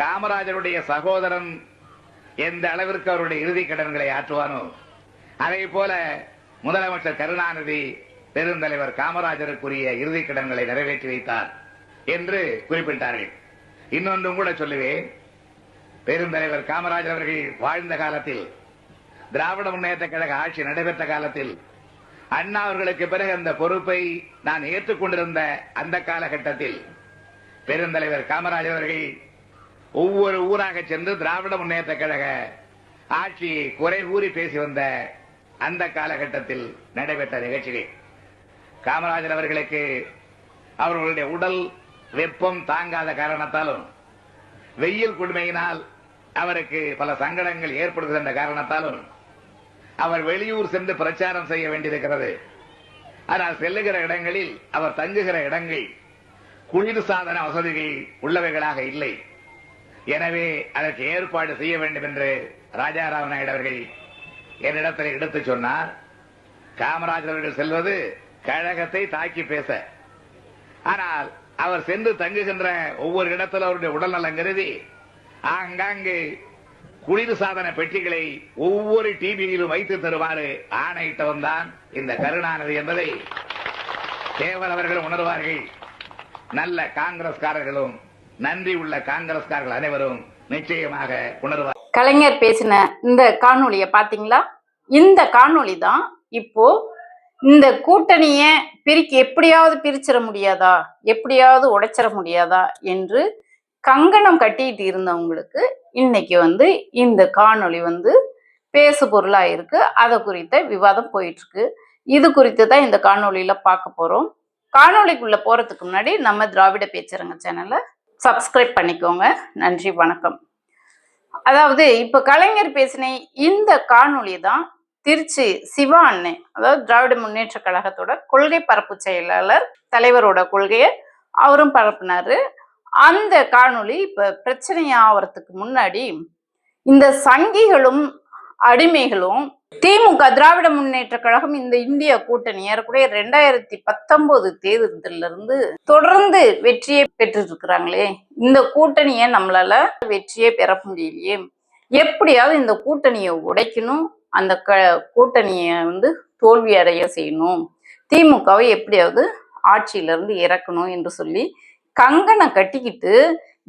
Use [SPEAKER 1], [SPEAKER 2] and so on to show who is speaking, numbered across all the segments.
[SPEAKER 1] காமராஜருடைய சகோதரன் எந்த அளவிற்கு அவருடைய இறுதி கடன்களை ஆற்றுவானோ அதே போல முதலமைச்சர் கருணாநிதி பெருந்தலைவர் காமராஜருக்குரிய இறுதி கடன்களை நிறைவேற்றி வைத்தார் என்று குறிப்பிட்டார்கள். இன்னொன்றும் கூட சொல்லுவேன். பெருந்தலைவர் காமராஜர் அவர்கள் வாழ்ந்த காலத்தில் திராவிட முன்னேற்ற கழக ஆட்சி நடைபெற்ற காலத்தில் அண்ணா அவர்களுக்கு பிறகு அந்த பொறுப்பை நான் ஏற்றுக்கொண்டிருந்த அந்த காலகட்டத்தில் பெருந்தலைவர் காமராஜர் அவர்கள் ஒவ்வொரு ஊராக சென்று திராவிட முன்னேற்ற கழக ஆட்சி குறை கூறி பேசி வந்த அந்த காலகட்டத்தில் நடைபெற்ற நிகழ்ச்சிகள். காமராஜர் அவர்களுக்கு அவர்களுடைய உடல் வெப்பம் தாங்காத காரணத்தாலும் வெயில் கொடுமையினால் அவருக்கு பல சங்கடங்கள் ஏற்படுகின்ற காரணத்தாலும் அவர் வெளியூர் சென்று பிரச்சாரம் செய்ய வேண்டியிருக்கிறது. ஆனால் செல்லுகிற இடங்களில் அவர் தங்குகிற இடங்கள் குளிர் சாதன வசதிகள் உள்ளவைகளாக இல்லை. எனவே அதற்கு ஏற்பாடு செய்ய வேண்டும் என்று ராஜாராம் நாயுடு அவர்கள் என்னிடத்தில் எடுத்து சொன்னார். காமராஜர் அவர்கள் செல்வது கழகத்தை தாக்கி பேச. ஆனால் அவர் சென்று தங்குகின்ற ஒவ்வொரு இடத்தில் அவருடைய உடல்நலம் கருதி ஆங்காங்கு குளிர் சாதன பெட்டிகளை ஒவ்வொரு டிவியிலும் வைத்து தருமாறு ஆணையிட்டவன் தான் இந்த கருணாநிதி என்பதை. தேவர் அவர்கள் உணர்வார்கள். நல்ல காங்கிரஸ்காரர்களும் நன்றி உள்ள காங்கிரஸ்காரர்கள் அனைவரும் நிச்சயமாக உணர்வார்.
[SPEAKER 2] கலைஞர் பேசின இந்த காணொலியை பாத்தீங்களா? இந்த காணொளி தான் இப்போ இந்த கூட்டணிய பிரிக்க எப்படியாவது பிரிச்சிட முடியாதா? எப்படியாவது உடைச்சிட முடியாதா? என்று கங்கணம் கட்டிட்டு இருந்தவங்களுக்கு இன்னைக்கு வந்து இந்த காணொளி வந்து பேசு பொருளா இருக்கு. அதை குறித்த விவாதம் போயிட்டு இருக்கு இது குறித்து தான் இந்த காணொலியில பார்க்க போறோம். காணொலிக்குள்ள போறதுக்கு முன்னாடி நம்ம திராவிட பேச்சரங்க சேனலை சப்ஸ்கிரைப் பண்ணிக்கோங்க. நன்றி வணக்கம். அதாவது இப்போ கலைஞர் பேசின இந்த காணொளி தான் திருச்சி சிவா அண்ணன் அதாவது திராவிட முன்னேற்ற கழகத்தோட கொள்கை பரப்பு செயலாளர் தலைவரோட கொள்கையை அவரும் பரப்புனாரு. அந்த காணொளி இப்போ பிரச்சனையாகிறதுக்கு முன்னாடி இந்த சங்கிகளும் அடிமைகளும் திமுக திராவிட முன்னேற்ற கழகம் இந்த இந்திய கூட்டணி ஏறக்குறைய ரெண்டாயிரத்தி பத்தொன்பது தேர்தலில் இருந்து தொடர்ந்து வெற்றியை பெற்று இருக்கிறாங்களே இந்த கூட்டணியை நம்மளால வெற்றியே பெற முடியலையே. எப்படியாவது இந்த கூட்டணியை உடைக்கணும். அந்த க கூட்டணியை வந்து தோல்வி அடைய செய்யணும். திமுகவை எப்படியாவது ஆட்சியிலிருந்து இறக்கணும் என்று சொல்லி கங்கனை கட்டிக்கிட்டு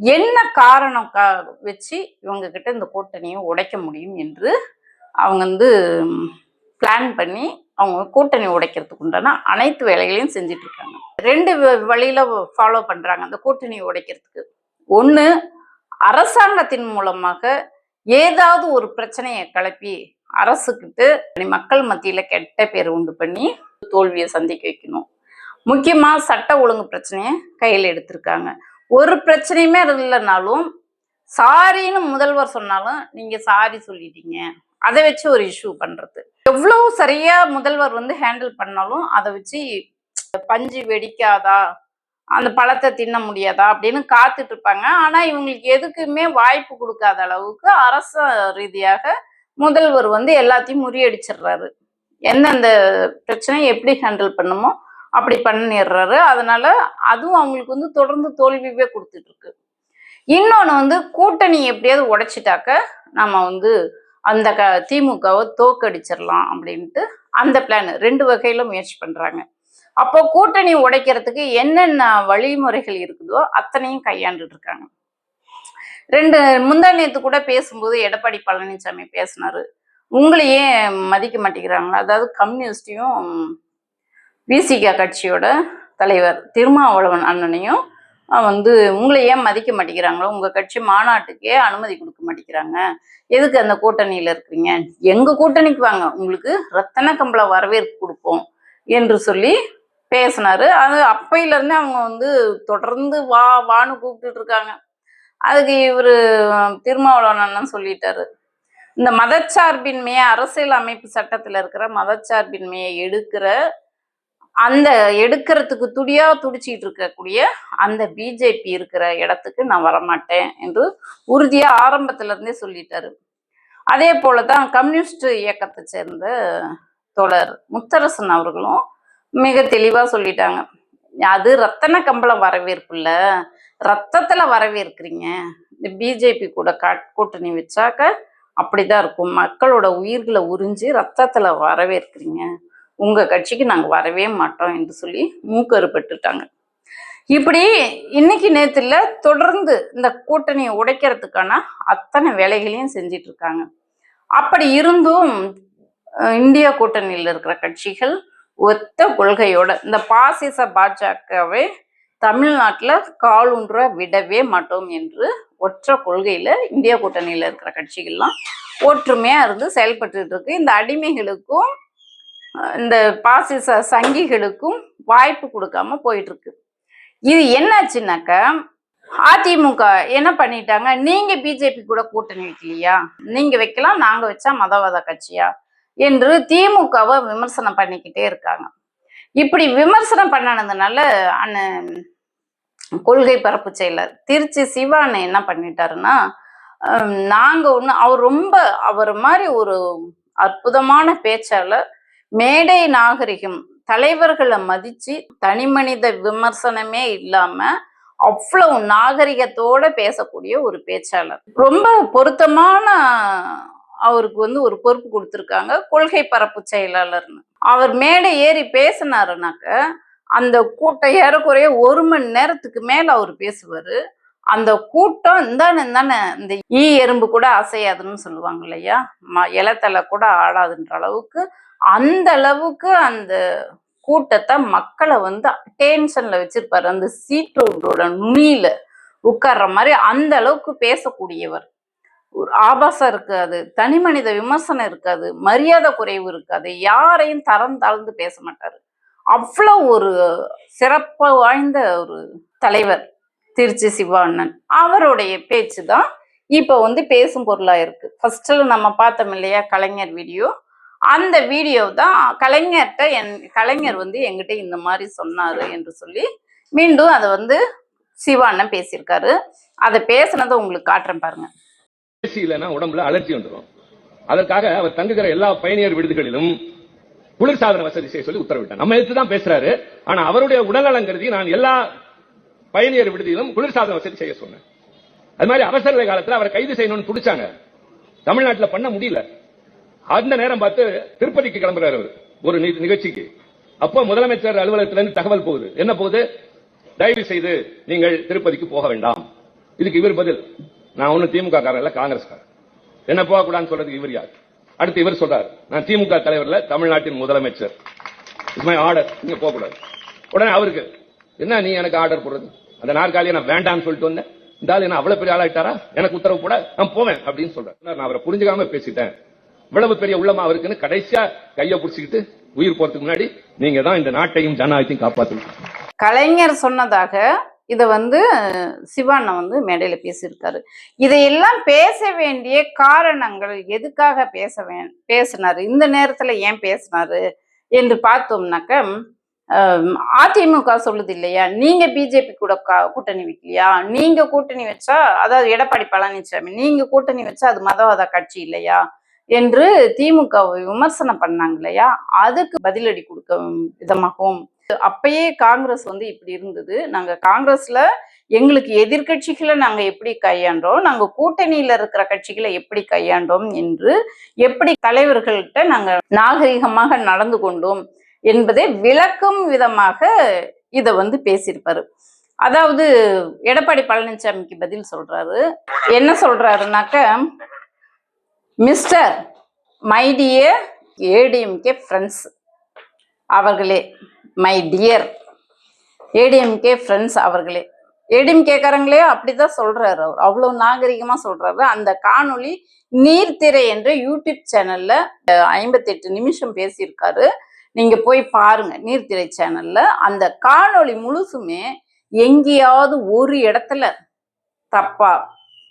[SPEAKER 2] என்ன காரணம் கா வச்சு இவங்க கிட்ட இந்த கூட்டணியை உடைக்க முடியும் என்று அவங்க வந்து பிளான் பண்ணி அவங்க கூட்டணி உடைக்கிறதுக்கு உண்டான அனைத்து வேலைகளையும் செஞ்சுட்டு இருக்காங்க ரெண்டு வ- வழியில ஃபாலோ பண்றாங்க அந்த கூட்டணி உடைக்கிறதுக்கு. ஒன்று அரசாங்கத்தின் மூலமாக ஏதாவது ஒரு பிரச்சனையை கிளப்பி அரசுக்கிட்டு மக்கள் மத்தியில கெட்ட பேர் உண்டு பண்ணி தோல்வியை சந்திக்க வைக்கணும். முக்கியமா சட்ட ஒழுங்கு பிரச்சனையை கையில் எடுத்திருக்காங்க. ஒரு பிரச்சனையுமே இல்லைனாலும் சாரின்னு முதல்வர் சொன்னாலும் நீங்க சாரி சொல்லிட்டீங்க. அதை வச்சு ஒரு இஷ்யூ பண்றது. எவ்வளவு சரியா முதல்வர் வந்து ஹேண்டில் பண்ணாலும் அதை வச்சு பஞ்சு வெடிக்காதா? அந்த பழத்தை தின்ன முடியாதா? அப்படின்னு காத்துட்டு இருப்பாங்க. ஆனா இவங்களுக்கு எதுக்குமே வாய்ப்பு கொடுக்காத அளவுக்கு அரச ரீதியாக முதல்வர் வந்து எல்லாத்தையும் முறியடிச்சிடுறாரு. எந்தெந்த பிரச்சனையை எப்படி ஹேண்டில் பண்ணுமோ அப்படி பண்ணிடுறாரு. அதனால அதுவும் அவங்களுக்கு வந்து தொடர்ந்து தோல்வியவே கொடுத்துட்டு இருக்கு. இன்னொன்று வந்து கூட்டணி எப்படியாவது உடைச்சிட்டாக்க நம்ம வந்து அந்த க திமுகவை தோக்கடிச்சிடலாம் அப்படின்ட்டு அந்த பிளான் ரெண்டு வகையில முயற்சி பண்றாங்க. அப்போ கூட்டணி உடைக்கிறதுக்கு என்னென்ன வழிமுறைகள் இருக்குதோ அத்தனையும் கையாண்டுட்டு இருக்காங்க. ரெண்டு முந்தா கூட பேசும்போது எடப்பாடி பழனிசாமி பேசினாரு. உங்களையே மதிக்க மாட்டேங்கிறாங்களா அதாவது கம்யூனிஸ்டையும் விசிகா கட்சியோட தலைவர் திருமாவளவன் அண்ணனையும் வந்து உங்களை ஏன் மதிக்க மாட்டேங்கிறாங்களோ உங்க கட்சி மாநாட்டுக்கே அனுமதி கொடுக்க மாட்டேங்கிறாங்க. எதுக்கு அந்த கூட்டணியில இருக்கிறீங்க? எங்க கூட்டணிக்கு வாங்க. உங்களுக்கு ரத்தன கம்பள வரவேற்பு கொடுப்போம் என்று சொல்லி பேசினாரு. அது அப்பயிலேருந்தே அவங்க வந்து தொடர்ந்து வா வான்னு கூப்பிட்டுட்டு இருக்காங்க. அதுக்கு இவரு திருமாவளவன் அண்ணன் சொல்லிட்டாரு. இந்த மதச்சார்பின்மையை அரசியல் அமைப்பு சட்டத்துல இருக்கிற மதச்சார்பின்மையை எடுக்கிற அந்த எடுக்கிறதுக்கு துடியா துடிச்சிட்டு இருக்கக்கூடிய அந்த பிஜேபி இருக்கிற இடத்துக்கு நான் வரமாட்டேன் என்று உறுதியா ஆரம்பத்துல இருந்தே சொல்லிட்டாரு. அதே போலதான் கம்யூனிஸ்ட் இயக்கத்தை சேர்ந்த தோழர் முத்தரசன் அவர்களும் மிக தெளிவா சொல்லிட்டாங்க. அது ரத்தன கம்பள வரவேற்பு இல்ல. ரத்தத்துல வரவேற்கிறீங்க. இந்த பிஜேபி கூட கூட்டணி வச்சாக்க அப்படிதான் இருக்கும். மக்களோட உயிர்களை உறிஞ்சி ரத்தத்துல வரவேற்கிறீங்க. உங்க கட்சிக்கு நாங்க வரவே மாட்டோம் என்று சொல்லி மூக்கறுப்பட்டுட்டாங்க இப்படி இன்னைக்கு நேத்துல தொடர்ந்து இந்த கூட்டணியை உடைக்கிறதுக்கான அத்தனை வேலைகளையும் செஞ்சிட்டு இருக்காங்க அப்படி இருந்தும் இந்தியா கூட்டணியில் இருக்கிற கட்சிகள் ஒத்த கொள்கையோட இந்த பாசிச பாஜகவே தமிழ்நாட்டில் காலூன்ற விடவே மாட்டோம் என்று ஒற்ற கொள்கையில் இந்தியா கூட்டணியில் இருக்கிற கட்சிகள்லாம் ஒற்றுமையாக இருந்து செயல்பட்டு இருக்கு இந்த அடிமைகளுக்கும் இந்த பாசிச சங்கிகளுக்கும் வாய்ப்பு கொடுக்காம போயிட்டு இருக்கு இது என்னாச்சுன்னாக்க அதிமுக என்ன பண்ணிட்டாங்க? நீங்க பிஜேபி கூட கூட்டணி வைக்கலையா? நீங்க வைக்கலாம் நாங்க வச்சா மதவாத கட்சியா? என்று திமுகவை விமர்சனம் பண்ணிக்கிட்டே இருக்காங்க. இப்படி விமர்சனம் பண்ணனதுனால அண்ணன் கொள்கை பரப்பு செயலர் திருச்சி சிவான் என்ன பண்ணிட்டாருன்னா நாங்க ஒண்ணு அவர் ரொம்ப அவர் மாதிரி ஒரு அற்புதமான பேச்சாளர் மேடை நாகரிகம். தலைவர்களை மதிச்சு தனிமனித விமர்சனமே இல்லாம அவ்வளவு நாகரிகத்தோட பேசக்கூடிய ஒரு பேச்சாளர். ரொம்ப பொருத்தமான அவருக்கு வந்து ஒரு பொறுப்பு கொடுத்துருக்காங்க கொள்கை பரப்பு செயலாளர்னு. அவர் மேடை ஏறி பேசினாருனாக்க அந்த கூட்டம் ஏறக்குறைய ஒரு மணி நேரத்துக்கு மேல அவர் பேசுவாரு. அந்த கூட்டம் இந்தானே இந்தானே இந்த ஈ எறும்பு கூட அசையாதுன்னு சொல்லுவாங்க இல்லையா? ம- இலத்தலை கூட ஆடாதுன்ற அளவுக்கு அந்த அளவுக்கு அந்த கூட்டத்தை மக்களை வந்து டென்ஷன்ல வச்சிருப்பாரு. அந்த சீட்டோட நுனியில உட்கார்ற மாதிரி அந்த அளவுக்கு பேசக்கூடியவர். ஒரு ஆபாசம் இருக்காது தனி மனித விமர்சனம் இருக்காது மரியாதை குறைவு இருக்காது யாரையும் தரம் தாழ்ந்து பேச மாட்டார். அவ்வளோ ஒரு சிறப்பு வாய்ந்த ஒரு தலைவர் திருச்சி சிவாண்ணன். அவருடைய பேச்சு தான் இப்போ வந்து பேசும் பொருளாக இருக்குது ஃபஸ்ட்டில் நம்ம பார்த்தோம் இல்லையா கலைஞர் வீடியோ அந்த வீடியோ தான் கலைஞர்கிட்ட என் கலைஞர் வந்து என்கிட்ட இந்த மாதிரி சொன்னார் என்று சொல்லி மீண்டும் அதை வந்து சிவா அண்ணன் பேசியிருக்காரு. அதை பேசுனதை உங்களுக்கு காட்டுறேன் பாருங்க.
[SPEAKER 3] ஏசி இல்லைன்னா உடம்புல அலர்ஜி வந்துடும் அதற்காக அவர் தங்குகிற எல்லா பயணியர் விடுதிகளிலும் குளிர்சாதன வசதி செய்ய சொல்லி உத்தரவிட்டார். நம்ம எடுத்து தான் பேசுறாரு. ஆனா அவருடைய உடல்நலம் கருதி நான் எல்லா பயணியர் விடுதியிலும் குளிர்சாதன வசதி செய்ய சொன்னேன். அது மாதிரி அவசர காலத்தில் அவரை கைது செய்யணும்னு பிடிச்சாங்க தமிழ்நாட்டில் பண்ண முடியல. அந்த நேரம் பார்த்து திருப்பதிக்கு கிளம்புறாரு அவர். ஒரு நிகழ்ச்சிக்கு. அப்போ முதலமைச்சர் அலுவலகத்திலிருந்து தகவல் போகுது. என்ன போகுது? தயவு செய்து நீங்கள் திருப்பதிக்கு போக வேண்டாம். இதுக்கு இவர் பதில். நான் ஒன்னும் திமுக காரன் இல்ல காங்கிரஸ்காரன். என்ன போகக்கூடாதுன்னு சொல்றதுக்கு இவர் யார்? அடுத்து இவர் சொல்றாரு. நான் திமுக தலைவர்ல தமிழ்நாட்டின் முதலமைச்சர். மை ஆர்டர் நீங்க போக கூடாது உடனே அவருக்கு என்ன நீ எனக்கு ஆர்டர் போடுறது? அந்த நாற்காலியை நான் வேண்டாம்னு சொல்லிட்டு வந்தேன். இந்த ஆளு என்ன அவ்வளவு பெரிய ஆளாயிட்டாரா? எனக்கு உத்தரவு போட நான் போவேன். அப்படின்னு சொல்றேன் நான் அவரை புரிஞ்சுக்காம பேசிட்டேன். இவ்வளவு பெரிய உள்ளமா அவருக்குன்னு கடைசியா கைய புடிச்சுக்கிட்டு உயிர் போறதுக்கு முன்னாடி நீங்க தான் இந்த நாட்டையும் ஜனநாயகத்தையும் காப்பாற்றணும்
[SPEAKER 2] கலைஞர் சொன்னதாக இதை வந்து சிவாண்ணா வந்து மேடையில பேசியிருக்காரு. இதையெல்லாம் பேச வேண்டிய காரணங்கள் எதுக்காக பேச வே பேசினாரு? இந்த நேரத்துல ஏன் பேசினாரு? என்று பார்த்தோம்னாக்க அதிமுக சொல்லுது இல்லையா? நீங்க பிஜேபி கூட கா- கூட்டணி வைக்கலையா? நீங்க கூட்டணி வச்சா அதாவது எடப்பாடி பழனிசாமி நீங்க கூட்டணி வச்சா அது மதவாத கட்சி இல்லையா? என்று திமுகவை விமர்சனம் பண்ணாங்க இல்லையா? அதுக்கு பதிலடி கொடுக்க விதமாகவும். அப்பயே காங்கிரஸ் வந்து இப்படி இருந்தது. நாங்க காங்கிரஸ்ல எங்களுக்கு எதிர்க்கட்சிகளை நாங்க எப்படி கையாண்டோம் நாங்க கூட்டணியில இருக்கிற கட்சிகளை எப்படி கையாண்டோம் என்று எப்படி தலைவர்கள்ட்ட நாங்க நாகரிகமாக நடந்து கொண்டோம் என்பதை விளக்கும் விதமாக இதை வந்து பேசியிருப்பாரு. அதாவது எடப்பாடி பழனிசாமிக்கு பதில் சொல்றாரு. என்ன சொல்றாருனாக்க mister my dear ADMK friends அவர்களே மை டியர் ஏடிஎம்கே ஃப்ரெண்ட்ஸ் அவர்களே. ஏடிஎம்கேக்காரங்களே அப்படிதான் சொல்கிறாரு அவர். அவ்வளோ நாகரிகமாக சொல்கிறாரு அந்த காணொளி நீர்த்திரை என்ற யூடியூப் சேனலில் ஐம்பத்தெட்டு நிமிஷம் பேசியிருக்காரு. நீங்கள் போய் பாருங்கள் நீர்த்திரை சேனலில். அந்த காணொளி முழுசுமே எங்கேயாவது ஒரு இடத்துல தப்பாக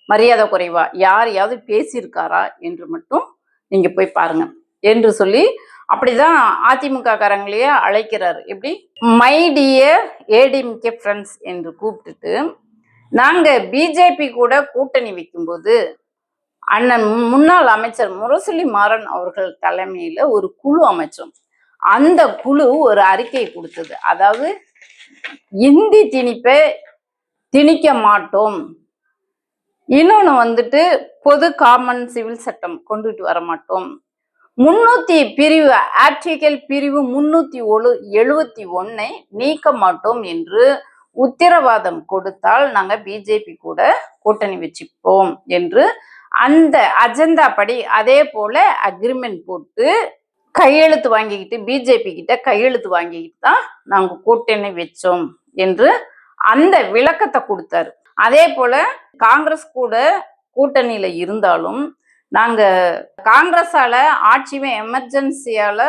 [SPEAKER 2] மரியாதை குறைவா? யாரையாவது பேசியிருக்காரா என்று மட்டும் நீங்க போய் பாருங்க. என்று சொல்லி அப்படிதான் அதிமுக காரங்களையே அழைக்கிறார். எப்படி? மை டியர் ஏடிஎம்கே ஃப்ரெண்ட்ஸ் என்று கூப்பிட்டுட்டு நாங்க பிஜேபி கூட கூட்டணி வைக்கும்போது அண்ணன் முன்னாள் அமைச்சர் முரசொலி மாறன் அவர்கள் தலைமையில ஒரு குழு அமைச்சோம். அந்த குழு ஒரு அறிக்கை கொடுத்தது. அதாவது இந்தி திணிப்பை திணிக்க மாட்டோம். இன்னொன்று வந்துட்டு பொது காமன் சிவில் சட்டம் கொண்டுட்டு வர மாட்டோம். முன்னூத்தி பிரிவு ஆர்டிகல் பிரிவு முன்னூத்தி ஒழு எழுபத்தி ஒன்னை நீக்க மாட்டோம் என்று உத்தரவாதம் கொடுத்தால் நாங்க பிஜேபி கூட கூட்டணி வச்சுப்போம் என்று அந்த அஜெண்டா படி அதே போல அக்ரிமெண்ட் போட்டு கையெழுத்து வாங்கிக்கிட்டு பிஜேபி கிட்ட கையெழுத்து வாங்கிக்கிட்டு தான் நாங்க கூட்டணி வச்சோம் என்று அந்த விளக்கத்தை கொடுத்தாரு. அதே போல காங்கிரஸ் கூட கூட்டணியில இருந்தாலும் நாங்க காங்கிரஸால ஆட்சியுமே எமர்ஜென்சியால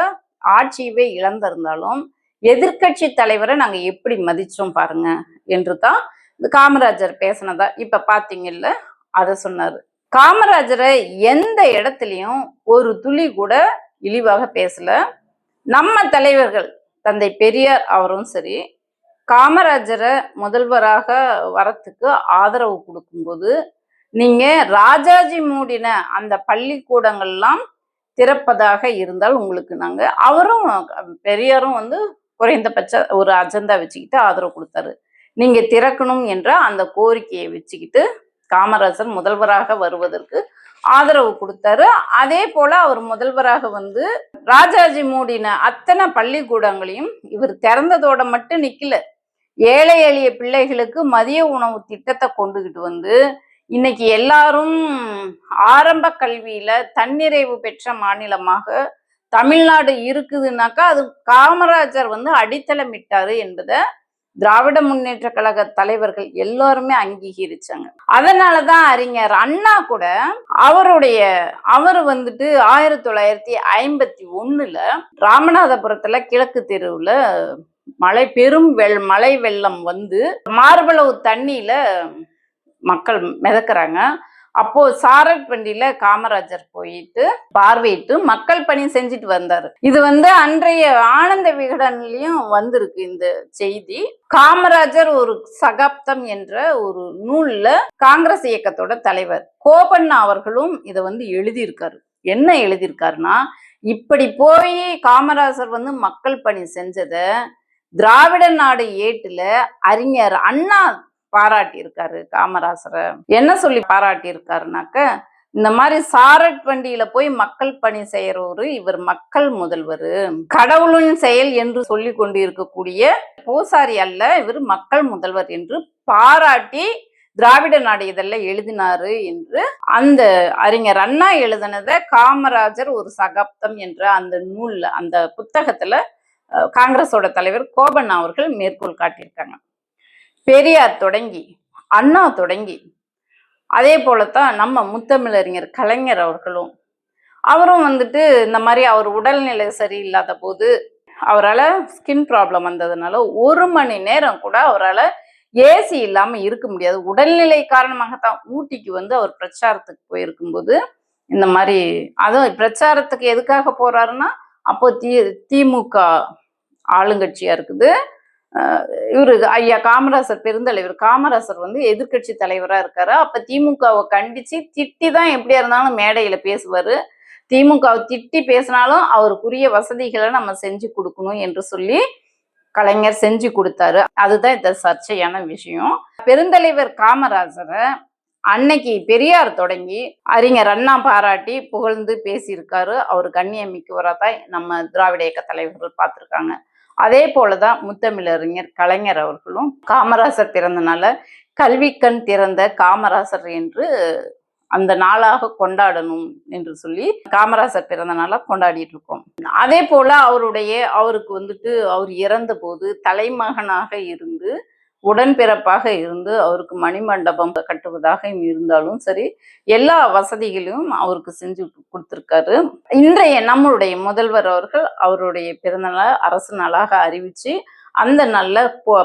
[SPEAKER 2] ஆட்சியவே இழந்திருந்தாலும் எதிர்க்கட்சி தலைவரை நாங்க எப்படி மதிச்சோம் பாருங்க என்று தான் இந்த காமராஜர் பேசினதா இப்ப பாத்தீங்கல்ல அதை சொன்னாரு. காமராஜரை எந்த இடத்துலையும் ஒரு துளி கூட இழிவாக பேசல. நம்ம தலைவர்கள் தந்தை பெரியார் அவரும் சரி காமராஜரை முதல்வராக வரத்துக்கு ஆதரவு கொடுக்கும்போது நீங்க ராஜாஜி மூடின அந்த பள்ளிக்கூடங்கள்லாம் திறப்பதாக இருந்தால் உங்களுக்கு நாங்க அவரும் பெரியாரும் வந்து குறைந்தபட்ச ஒரு அஜெண்டா வச்சுக்கிட்டு ஆதரவு கொடுத்தாரு. நீங்க திறக்கணும் என்ற அந்த கோரிக்கையை வச்சுக்கிட்டு காமராஜர் முதல்வராக வருவதற்கு ஆதரவு கொடுத்தாரு. அதே போல அவர் முதல்வராக வந்து ராஜாஜி மூடின அத்தனை பள்ளிக்கூடங்களையும் இவர் திறந்ததோட மட்டும் நிக்கல. ஏழை எளிய பிள்ளைகளுக்கு மதிய உணவு திட்டத்தை கொண்டுகிட்டு வந்து இன்னைக்கு எல்லாரும் ஆரம்ப கல்வியில தன்னிறைவு பெற்ற மாநிலமாக தமிழ்நாடு இருக்குதுன்னாக்கா அது காமராஜர் வந்து அடித்தளமிட்டாரு என்பதை திராவிட முன்னேற்ற கழக தலைவர்கள் எல்லாருமே அங்கீகரிச்சாங்க. அதனாலதான் அறிஞர் அண்ணா கூட அவருடைய அவர் வந்துட்டு ஆயிரத்தி தொள்ளாயிரத்தி ஐம்பத்தி ஒண்ணுல ராமநாதபுரத்துல கிழக்கு தெருவுல மழை பெரும் வெள் மழை வெள்ளம் வந்து மார்பளவு தண்ணியில மக்கள் மிதக்குறாங்க. அப்போ சாரட்பண்டியில காமராஜர் போயிட்டு பார்வையிட்டு மக்கள் பணி செஞ்சுட்டு வந்தாரு. இது வந்து அன்றைய ஆனந்த விகடன்லயும் வந்திருக்கு இந்த செய்தி. காமராஜர் ஒரு சகாப்தம் என்ற ஒரு நூல்ல காங்கிரஸ் இயக்கத்தோட தலைவர் கோபண்ணா அவர்களும் இதை வந்து எழுதியிருக்காரு. என்ன எழுதியிருக்காருன்னா இப்படி போய் காமராஜர் வந்து மக்கள் பணி செஞ்சதை திராவிட நாடு ஏட்டுல அறிஞர் அண்ணா பாராட்டி இருக்காரு காமராசரை. என்ன சொல்லி பாராட்டி இருக்காருனாக்க இந்த மாதிரி சாரட் வண்டியில போய் மக்கள் பணி செய்யறவரு இவர் மக்கள் முதல்வர். கடவுளின் செயல் என்று சொல்லி கொண்டு இருக்கக்கூடிய பூசாரி அல்ல இவர் மக்கள் முதல்வர் என்று பாராட்டி திராவிட நாடு இதெல்லாம் எழுதினாரு என்று அந்த அறிஞர் அண்ணா எழுதினத காமராஜர் ஒரு சகாப்தம் என்ற அந்த நூல்ல அந்த புத்தகத்துல காங்கிரஸோட தலைவர் கோபண்ணா அவர்கள் மேற்கோள் காட்டியிருக்காங்க. பெரியார் தொடங்கி அண்ணா தொடங்கி அதே போலத்தான் நம்ம முத்தமிழறிஞர் கலைஞர் அவர்களும். அவரும் வந்துட்டு இந்த மாதிரி அவர் உடல்நிலை சரியில்லாத போது அவரால் ஸ்கின் ப்ராப்ளம் வந்ததுனால ஒரு மணி நேரம் கூட அவரால் ஏசி இல்லாமல் இருக்க முடியாது. உடல்நிலை காரணமாகத்தான் ஊட்டிக்கு வந்து அவர் பிரச்சாரத்துக்கு போயிருக்கும்போது இந்த மாதிரி அதுவும் பிரச்சாரத்துக்கு எதுக்காக போறாருன்னா அப்போ தி திமுக ஆளுங்கட்சியா இருக்குது. இவர் இவரு ஐயா காமராசர் பெருந்தலைவர். காமராசர் வந்து எதிர்க்கட்சி தலைவராக இருக்காரு. அப்போ திமுகவை கண்டித்து திட்டி தான் எப்படியா இருந்தாலும் மேடையில் பேசுவார். திமுகவை திட்டி பேசினாலும் அவருக்குரிய வசதிகளை நம்ம செஞ்சு கொடுக்கணும் என்று சொல்லி கலைஞர் செஞ்சு கொடுத்தாரு. அதுதான் இந்த சர்ச்சையான விஷயம். பெருந்தலைவர் காமராஜரை அன்னைக்கு பெரியார் தொடங்கி அறிஞர் அண்ணா பாராட்டி புகழ்ந்து பேசியிருக்காரு. அவர் கண்ணியமிக்கவராக தான் நம்ம திராவிட இயக்க தலைவர்கள் பார்த்துருக்காங்க. அதே போலதான் முத்தமிழறிஞர் கலைஞர் அவர்களும் காமராசர் பிறந்தனால கல்விக்கண் திறந்த காமராசர் என்று அந்த நாளாக கொண்டாடணும் என்று சொல்லி காமராசர் பிறந்த நாளாக கொண்டாடிட்டு இருக்கோம் அதே போல அவருடைய அவருக்கு வந்துட்டு அவர் இறந்த போது தலைமகனாக இருந்து உடன்பிறப்பாக இருந்து அவருக்கு மணிமண்டபம் கட்டுவதாக இருந்தாலும் சரி எல்லா வசதிகளையும் அவருக்கு செஞ்சு கொடுத்துருக்காரு. இன்றைய நம்மளுடைய முதல்வர் அவர்கள் அவருடைய பிறந்தநாள் அரசு நாளாக அறிவித்து அந்த நல்ல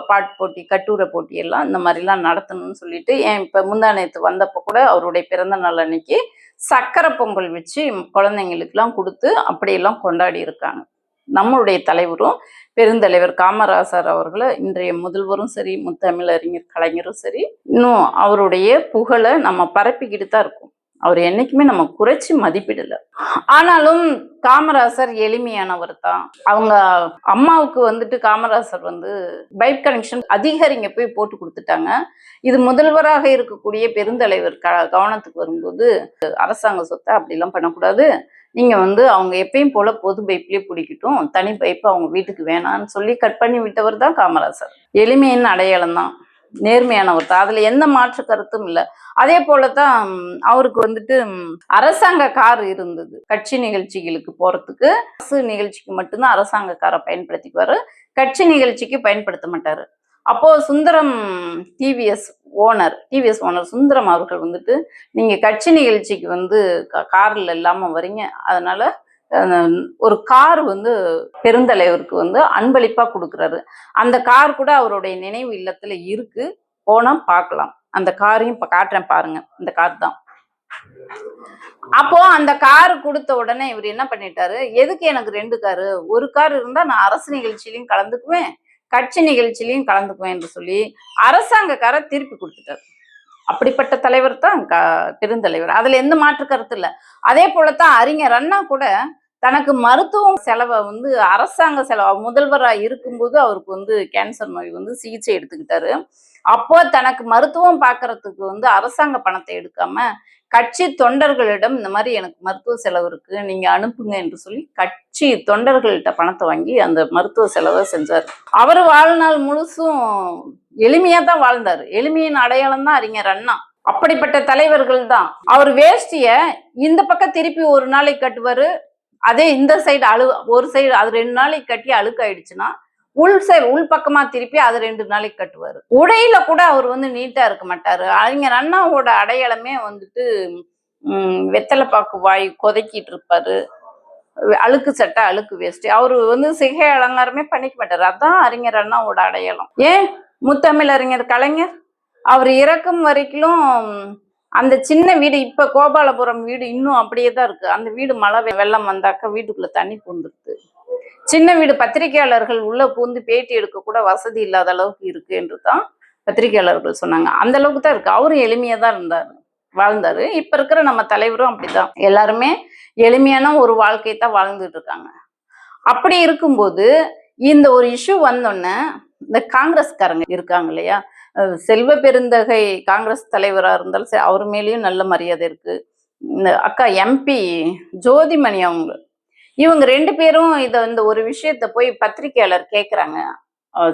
[SPEAKER 2] பாட்டு போட்டி கட்டுரை போட்டி எல்லாம் இந்த மாதிரிலாம் நடத்தணும்னு சொல்லிட்டு ஏன் இப்போ முந்தா நேத்து வந்தப்போ கூட அவருடைய பிறந்த நாள் அன்னைக்கு சக்கரை பொங்கல் வச்சு குழந்தைங்களுக்கெல்லாம் கொடுத்து அப்படியெல்லாம் கொண்டாடி இருக்காங்க. நம்மளுடைய தலைவரும் பெருந்தலைவர் காமராசர் அவர்களை இன்றைய முதல்வரும் சரி முத்தமிழறிஞர் கலைஞரும் சரி இன்னும் அவருடைய புகழை நம்ம பரப்பிக்கிட்டு தான் இருக்கோம். அவர் என்னைக்குமே நம்ம குறைச்சி மதிப்பிடல. ஆனாலும் காமராசர் எளிமையானவர் தான். அவங்க அம்மாவுக்கு வந்துட்டு காமராசர் வந்து பைப் கனெக்ஷன் அதிகாரிங்க போய் போட்டு கொடுத்துட்டாங்க. இது முதல்வராக இருக்கக்கூடிய பெருந்தலைவர் க கவனத்துக்கு வரும்போது அரசாங்க சொத்தை அப்படிலாம் பண்ணக்கூடாது. நீங்க வந்து அவங்க எப்பயும் போல பொது பைப்லயே பிடிக்கட்டும். தனி பைப் அவங்க வீட்டுக்கு வேணாம்னு சொல்லி கட் பண்ணி விட்டவர் தான் காமராசர். எளிமையின் அடையாளம் தான். நேர்மையானவர் தான் அதுல எந்த மாற்று கருத்தும் இல்லை. அதே போல தான் அவருக்கு வந்துட்டு அரசாங்க கார் இருந்தது. கட்சி நிகழ்ச்சிகளுக்கு போறதுக்கு அரசு நிகழ்ச்சிக்கு மட்டும்தான் அரசாங்க காரை பயன்படுத்திக்குவாரு. கட்சி நிகழ்ச்சிக்கு பயன்படுத்த மாட்டாரு. அப்போ Sundaram TVS owner TVS owner Sundaram அவர்கள் வந்துட்டு நீங்கள் கட்சி நிகழ்ச்சிக்கு வந்து காரில் இல்லாமல் வரீங்க அதனால ஒரு கார் வந்து பெருந்தலைவருக்கு வந்து அன்பளிப்பாக கொடுக்குறாரு. அந்த கார் கூட அவருடைய நினைவு இல்லத்தில் இருக்கு. போனால் பார்க்கலாம். அந்த காரையும் இப்போ காட்டுறேன் பாருங்க. இந்த கார் தான். அப்போ அந்த கார் கொடுத்த உடனே இவர் என்ன பண்ணிட்டாரு? எதுக்கு எனக்கு ரெண்டு காரு? ஒரு கார் இருந்தா நான் அரசு நிகழ்ச்சியிலையும் கலந்துக்குவேன். கட்சி நிகழ்ச்சியிலையும் கலந்துக்குவேன் என்று சொல்லி அரசாங்கக்காரர் திருப்பி கொடுத்துட்டாரு. அப்படிப்பட்ட தலைவர் தான் க- பெருந்தலைவர். அதுல எந்த மாற்று கருத்து இல்லை. அதே போலத்தான் அறிஞர் அண்ணா கூட தனக்கு மருத்துவம் செலவை வந்து அரசாங்க செலவு முதல்வராக இருக்கும்போது அவருக்கு வந்து கேன்சர் நோய் வந்து சிகிச்சை எடுத்துக்கிட்டாரு. அப்போ தனக்கு மருத்துவம் பார்க்கறதுக்கு வந்து அரசாங்க பணத்தை எடுக்காம கட்சி தொண்டர்களிடம் இந்த மாதிரி எனக்கு மருத்துவ செலவு இருக்கு நீங்க அனுப்புங்க என்று சொல்லி கட்சி தொண்டர்கள்ட்ட பணத்தை வாங்கி அந்த மருத்துவ செலவை செஞ்சார். அவர் வாழ்நாள் முழுசும் எளிமையா தான் வாழ்ந்தார். எளிமையின் அடையாளம் தான் அறிஞர் அண்ணா. அப்படிப்பட்ட தலைவர்கள் தான். அவர் வேஷ்டிய இந்த பக்கம் திருப்பி ஒரு நாளைக்கு கட்டுவாரு அதே இந்த சைடு அழு ஒரு சைடு அது ரெண்டு நாளைக்கு கட்டி அழுக்காயிடுச்சுன்னா உள் சைடு உள் பக்கமா திருப்பி அது ரெண்டு நாளைக்கு கட்டுவாரு. உடையில கூட அவர் வந்து நீட்டா இருக்க மாட்டாரு. அறிஞர் அண்ணாவோட அடையாளமே வந்துட்டு உம் வெத்தலை பாக்கு வாய் கொதைக்கிட்டு இருப்பாரு. அழுக்கு சட்டை அழுக்கு வேஸ்ட் அவரு வந்து சிகை அலங்காரமே பண்ணிக்க மாட்டாரு. அதான் அறிஞர் அண்ணாவோட அடையாளம். ஏன்? முத்தமிழ் அறிஞர் கலைஞர்? அவர் இறக்கும் வரைக்கும் அந்த சின்ன வீடு இப்ப கோபாலபுரம் வீடு இன்னும் அப்படியே தான் இருக்கு. அந்த வீடு மழை வெ- வெள்ளம் வந்தாக்க வீட்டுக்குள்ள தண்ணி பூந்துருது. சின்ன வீடு பத்திரிகையாளர்கள் உள்ள பூந்து பேட்டி எடுக்க கூட வசதி இல்லாத அளவுக்கு இருக்கு என்று தான் பத்திரிகையாளர்கள் சொன்னாங்க. அந்த அளவுக்கு தான் இருக்கு. அவரும் எளிமையா தான் இருந்தார் வாழ்ந்தாரு. இப்ப இருக்கிற நம்ம தலைவரும் அப்படிதான். எல்லாருமே எளிமையான ஒரு வாழ்க்கையை தான் வாழ்ந்துட்டு இருக்காங்க. அப்படி இருக்கும்போது இந்த ஒரு இஷ்யூ வந்தோடனே இந்த காங்கிரஸ்காரங்க இருக்காங்க இல்லையா? செல்வ பெருந்தகை காங்கிரஸ் தலைவரா இருந்தாலும் சரி அவர் மேலேயும் நல்ல மரியாதை இருக்கு. இந்த அக்கா எம்பி ஜோதிமணி அவங்க இவங்க ரெண்டு பேரும் இதை இந்த ஒரு விஷயத்த போய் பத்திரிக்கையாளர் கேக்குறாங்க.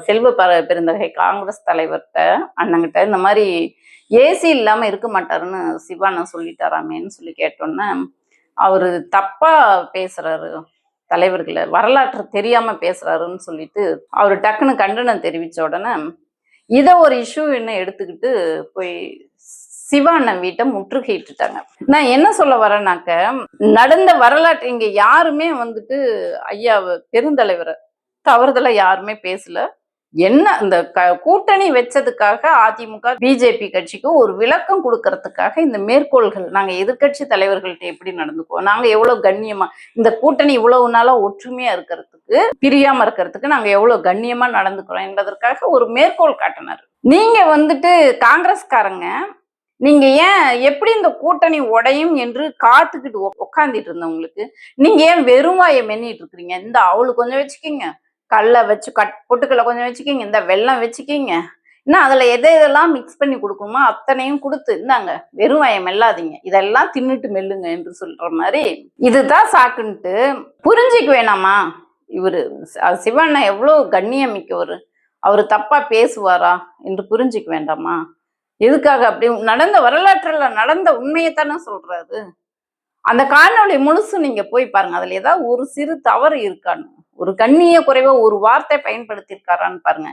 [SPEAKER 2] செல்வ பர- பெருந்தகை காங்கிரஸ் தலைவர்கிட்ட அண்ணங்கிட்ட இந்த மாதிரி ஏசி இல்லாம இருக்க மாட்டாருன்னு சிவானா சொல்லிட்டாராமேன்னு சொல்லி கேட்டோன்னே அவர் தப்பா பேசுறாரு தலைவர்களை வரலாற்று தெரியாம பேசுறாருன்னு சொல்லிட்டு அவர் டக்குன்னு கண்டனம் தெரிவிச்ச உடனே இதை ஒரு இஷ்யூ என்ன எடுத்துக்கிட்டு போய் சிவாண்ணன் வீட்டை முற்றுகையிட்டுட்டாங்க. நான் என்ன சொல்ல வரேனாக்க நடந்த வரலாற்று இங்க யாருமே வந்துட்டு ஐயா பெருந்தலைவரை தவறுதலா யாருமே பேசல. என்ன இந்த க கூட்டணி வச்சதுக்காக அதிமுக பிஜேபி கட்சிக்கு ஒரு விளக்கம் கொடுக்கறதுக்காக இந்த மேற்கோள்கள் நாங்க எதிர்க்கட்சி தலைவர்கள்ட்ட எப்படி நடந்துக்குவோம்? நாங்க எவ்வளவு கண்ணியமா இந்த கூட்டணி இவ்வளவு நாளாக ஒற்றுமையா இருக்கிறதுக்கு பிரியாம இருக்கிறதுக்கு நாங்க எவ்வளவு கண்ணியமா நடந்துக்கிறோம் என்பதற்காக ஒரு மேற்கோள் காட்டினார். நீங்க வந்துட்டு காங்கிரஸ்காரங்க நீங்க ஏன் எப்படி இந்த கூட்டணி உடையும் என்று காத்துக்கிட்டு உட்காந்துட்டு இருந்தவங்களுக்கு நீங்க ஏன் வெறும் வாயை மென்னிட்டு இருக்கிறீங்க? இந்த அவளுக்கு கொஞ்சம் வச்சுக்கிங்க. கடலை வச்சு கட் பொட்டுக்கல்ல கொஞ்சம் வச்சுக்கிங்க இந்த வெல்லம் வச்சுக்கிங்க. இன்னும் அதில் எதை எதெல்லாம் மிக்ஸ் பண்ணி கொடுக்கணுமோ அத்தனையும் கொடுத்து இந்தாங்க வெறும் வயம் மெல்லாதீங்க. இதெல்லாம் தின்னுட்டு மெல்லுங்க என்று சொல்ற மாதிரி. இதுதான் சாக்குன்ட்டு. புரிஞ்சிக்க வேணாமா? இவர் சிவண்ணா எவ்வளோ கண்ணியம் மிக்கவர். அவர் தப்பாக பேசுவாரா என்று புரிஞ்சிக்க வேண்டாமா? எதுக்காக அப்படி நடந்த வரலாற்றில் நடந்த உண்மையை தானே சொல்கிறாரு அந்த காணொளி முழுசு நீங்கள் போய் பாருங்க. அதில் ஏதாவது ஒரு சிறு தவறு இருக்கான்னு. ஒரு கண்ணிய குறைவா ஒரு வார்த்தை பயன்படுத்தியிருக்காரான்னு பாருங்க.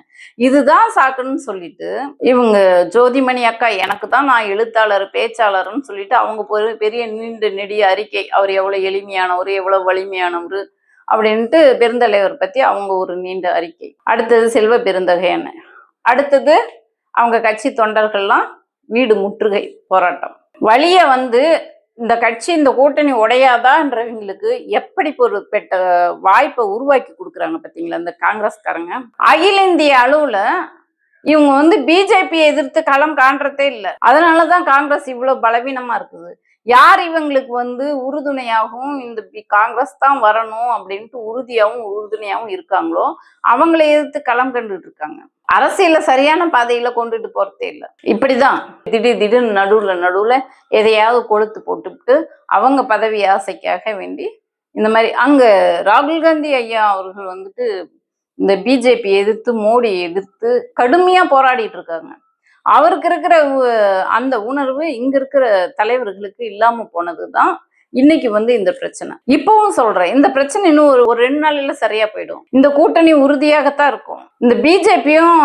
[SPEAKER 2] இதுதான் சாக்குன்னு சொல்லிட்டு இவங்க ஜோதிமணி அக்கா எனக்கு தான் நான் எழுத்தாளர் பேச்சாளர்னு சொல்லிட்டு அவங்க பெரிய நீண்ட நெடிய அறிக்கை அவர் எவ்வளவு எளிமையானவர் எவ்வளவு வலிமையானவர் அப்படின்ட்டு பெருந்தலைவர் பத்தி அவங்க ஒரு நீண்ட அறிக்கை. அடுத்தது செல்வ பெருந்தகைன்னு அடுத்தது அவங்க கட்சி தொண்டர்கள்லாம் வீடு முற்றுகை போராட்டம். வழிய வந்து இந்த கட்சி இந்த கூட்டணி உடையாதான்றவங்களுக்கு எப்படி ஒரு பெட்ட வாய்ப்பை உருவாக்கி கொடுக்குறாங்க பார்த்தீங்களா இந்த காங்கிரஸ்காரங்க? அகில இந்திய அளவில் இவங்க வந்து பிஜேபியை எதிர்த்து களம் காண்றதே இல்லை. அதனாலதான் காங்கிரஸ் இவ்வளோ பலவீனமாக இருக்குது. யார் இவங்களுக்கு வந்து உறுதுணையாகவும் இந்த காங்கிரஸ் தான் வரணும் அப்படின்ட்டு உறுதியாகவும் உறுதுணையாகவும் இருக்காங்களோ அவங்களை எதிர்த்து களம் கண்டுட்டு இருக்காங்க. அரசியல சரியான பாதையில கொண்டுட்டு போறதே இல்லை. இப்படிதான். திடீர் திடீர்னு நடுவுல நடுவுல எதையாவது கொளுத்து போட்டுவிட்டு அவங்க பதவி ஆசைக்காக வேண்டி இந்த மாதிரி அங்க ராகுல் காந்தி ஐயா அவர்கள் வந்துட்டு இந்த பிஜேபி எதிர்த்து மோடி எதிர்த்து கடுமையா போராடிட்டு இருக்காங்க. அவருக்கு இருக்கிற உ- அந்த உணர்வு இங்க இருக்கிற தலைவர்களுக்கு இல்லாம போனதுதான் இன்னைக்கு வந்து இந்த பிரச்சனை. இப்பவும் சொல்றேன் இந்த பிரச்சனை இன்னும் ஒரு ஒரு ரெண்டு நாள்ல சரியா போயிடும். இந்த கூட்டணி உறுதியாகத்தான் இருக்கும். இந்த பிஜேபியும்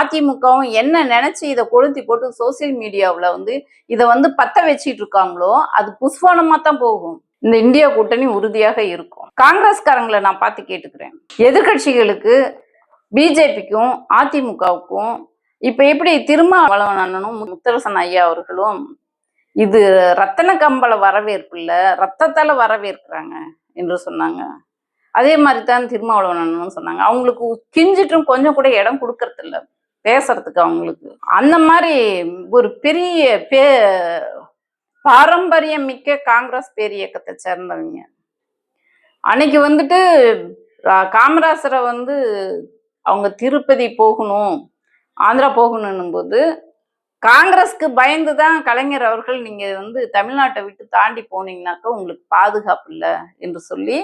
[SPEAKER 2] அதிமுகவும் என்ன நினைச்சு இதை கொளுத்தி போட்டு சோசியல் மீடியாவில் வந்து இதை வந்து பத்த வச்சிட்டு இருக்காங்களோ அது புஷ்வானமா தான் போகும். இந்த இந்தியா கூட்டணி உறுதியாக இருக்கும். காங்கிரஸ்காரங்களை நான் பார்த்து கேட்டுக்கிறேன். எதிர்க்கட்சிகளுக்கு பிஜேபிக்கும் அதிமுகவுக்கும் இப்ப எப்படி திருமாவளவன் அண்ணனும் முத்தரசன் ஐயா அவர்களும் இது ரத்தன கம்பள வரவேற்புல ரத்தத்தால வரவேற்கிறாங்க என்று சொன்னாங்க. அதே மாதிரி தான் திருமாவளவன் சொன்னாங்க. அவங்களுக்கு கிஞ்சிட்டும் கொஞ்சம் கூட இடம் கொடுக்கறது இல்லை பேசுறதுக்கு அவங்களுக்கு. அந்த மாதிரி ஒரு பெரிய பே பாரம்பரியம் மிக்க காங்கிரஸ் பேரியக்கத்தை சேர்ந்தவங்க. அன்னைக்கு வந்துட்டு காமராசரை வந்து அவங்க திருப்பதி போகணும் ஆந்திரா போகணும் போது காங்கிரஸ்க்கு பயந்து தான் கலைஞர் அவர்கள் நீங்க வந்து தமிழ்நாட்டை விட்டு தாண்டி போனீங்கன்னாக்கா உங்களுக்கு பாதுகாப்பு இல்லை என்று சொல்லி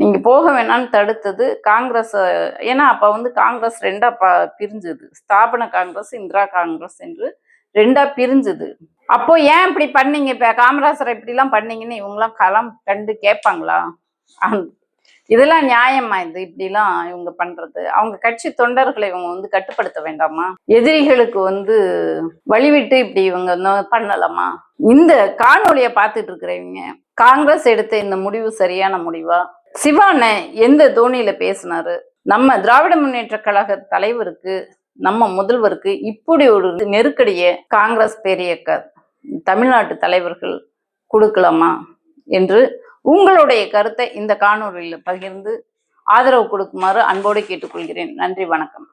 [SPEAKER 2] நீங்க போக வேணாம்னு தடுத்தது காங்கிரஸ். ஏன்னா அப்ப வந்து காங்கிரஸ் ரெண்டா ப பிரிஞ்சுது. ஸ்தாபன காங்கிரஸ் இந்திரா காங்கிரஸ் என்று ரெண்டா பிரிஞ்சுது. அப்போ ஏன் இப்படி பண்ணீங்க? இப்ப காமராசரை இப்படிலாம் பண்ணீங்கன்னு இவங்களாம் களம் கண்டு கேட்பாங்களா? இதெல்லாம் நியாயமா இது இப்படிலாம் இவங்க பண்றது? அவங்க கட்சி தொண்டர்களை இவங்க வந்து கட்டுப்படுத்த வேண்டாமா? எதிரிகளுக்கு வந்து வழிவிட்டு இப்படி இவங்க பண்ணலாமா? இந்த காணொலியை பார்த்துட்டு இருக்கிறவங்க காங்கிரஸ் எடுத்த இந்த முடிவு சரியான முடிவா? சிவான எந்த தோணியில பேசினாரு? நம்ம திராவிட முன்னேற்ற கழக தலைவருக்கு நம்ம முதல்வருக்கு இப்படி ஒரு நெருக்கடியை காங்கிரஸ் பேரியக்க தமிழ்நாட்டு தலைவர்கள் கொடுக்கலாமா? என்று உங்களுடைய கருத்தை இந்த காணொளியில் பகிர்ந்து ஆதரவு கொடுக்குமாறு அன்போடு கேட்டுக்கொள்கிறேன். நன்றி வணக்கம்.